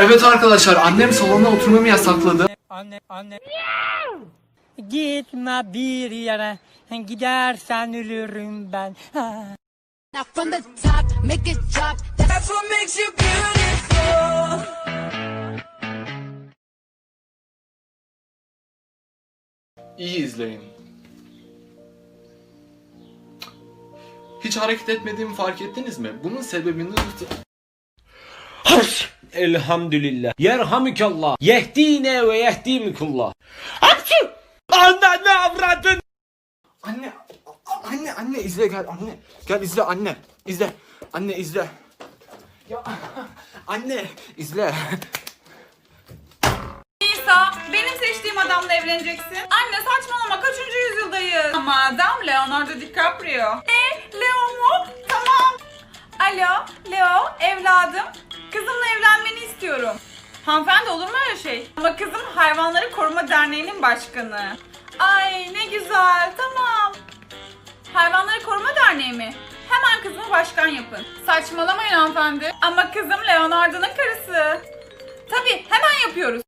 Evet arkadaşlar annem salona oturmamı yasakladı. Anne, anne. Gitme bir yere, gidersen ölürüm ben. Now from the top, make it drop. That's what makes you beautiful. İyi izleyin. Hiç hareket etmediğimi fark ettiniz mi? Bunun sebebini Elhamdülillah. Yerhamikallah. Yehdine ve yehdimikullah. Hapşu! Anne ne avradın? Anne, anne, anne izle gel anne. Gel izle anne. İzle. Anne izle. Ya anne izle. İsa, benim seçtiğim adamla evleneceksin. Anne saçmalama kaçıncı yüzyıldayız? Ama adam Leonardo DiCaprio. E, Leo mu? Tamam. Alo, Leo, evladım. Kızımla evlenmeni istiyorum. Hanımefendi olur mu öyle şey? Ama kızım Hayvanları Koruma Derneği'nin başkanı. Ay ne güzel, tamam. Hayvanları Koruma Derneği mi? Hemen kızımı başkan yapın. Saçmalamayın hanımefendi. Ama kızım Leonardo'nun karısı. Tabii hemen yapıyoruz.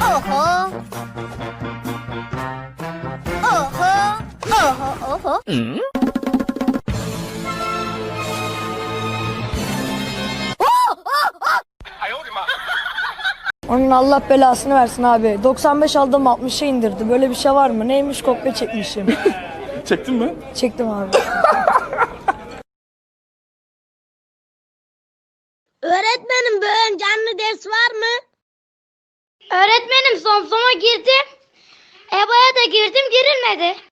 哦吼。Oho. Onun Allah belasını versin abi. 95 aldım 60'a indirdi. Böyle bir şey var mı? Neymiş kopya çekmişim. Çektin mi? Çektim abi. Öğretmenim bugün canlı ders var mı? Öğretmenim Samsun'a girdim. EBA'ya da girdim girilmedi.